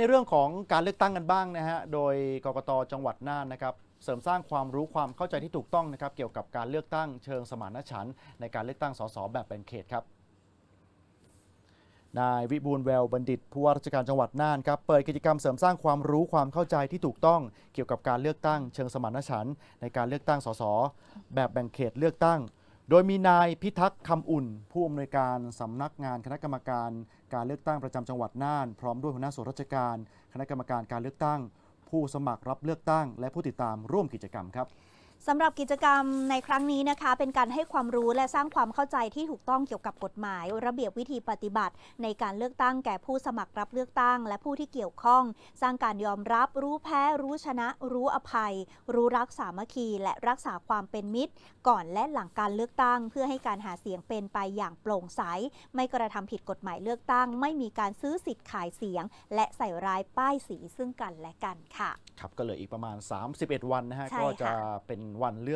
ในเรื่องของการเลือกตั้งกันบ้างนะฮะ โดยกกตจังหวัดน่านนะครับ เสริมสร้างความรู้ความเข้าใจที่ถูกต้องนะครับ เกี่ยวกับการเลือกตั้งเชิงสมานฉันท์ในการเลือกตั้งสสแบบแบ่งเขตครับ นายวิบูลแววบัณฑิตผู้ว่าราชการจังหวัดน่านครับ เปิดกิจกรรมเสริมสร้างความรู้ความเข้าใจที่ถูกต้อง เกี่ยวกับการเลือกตั้งเชิงสมานฉันท์ในการเลือกตั้งสสแบบแบ่งเขตเลือกตั้ง โดยมีนายพิทักษ์คำอุ่น ผู้อำนวยการสำนักงานคณะกรรมการการเลือกตั้งประจำจังหวัดน่าน พร้อมด้วยหัวหน้าส่วนราชการ คณะกรรมการการเลือกตั้ง ผู้สมัครรับเลือกตั้ง และผู้ติดตามร่วมกิจกรรมครับ สำหรับกิจกรรมในครั้งนี้นะคะ เป็นการให้ความรู้และสร้างความเข้าใจที่ถูกต้องเกี่ยวกับกฎหมาย ระเบียบวิธีปฏิบัติ ในการเลือกตั้งแก่ผู้สมัครรับเลือกตั้ง และผู้ที่เกี่ยวข้อง สร้างการยอมรับ รู้แพ้ รู้ชนะ รู้อภัย รู้รักสามัคคี และรักษาความเป็นมิตร ก่อนและหลังการเลือกตั้ง เพื่อให้การหาเสียงเป็นไปอย่างโปร่งใส ไม่กระทำผิดกฎหมายเลือกตั้ง ไม่มีการซื้อสิทธิ์ขายเสียง และใส่ร้ายป้ายสีซึ่งกันและกันค่ะ ครับก็เหลืออีกประมาณ 31 วันนะฮะใช่ก็ค่ะจะเป็นวันเลือก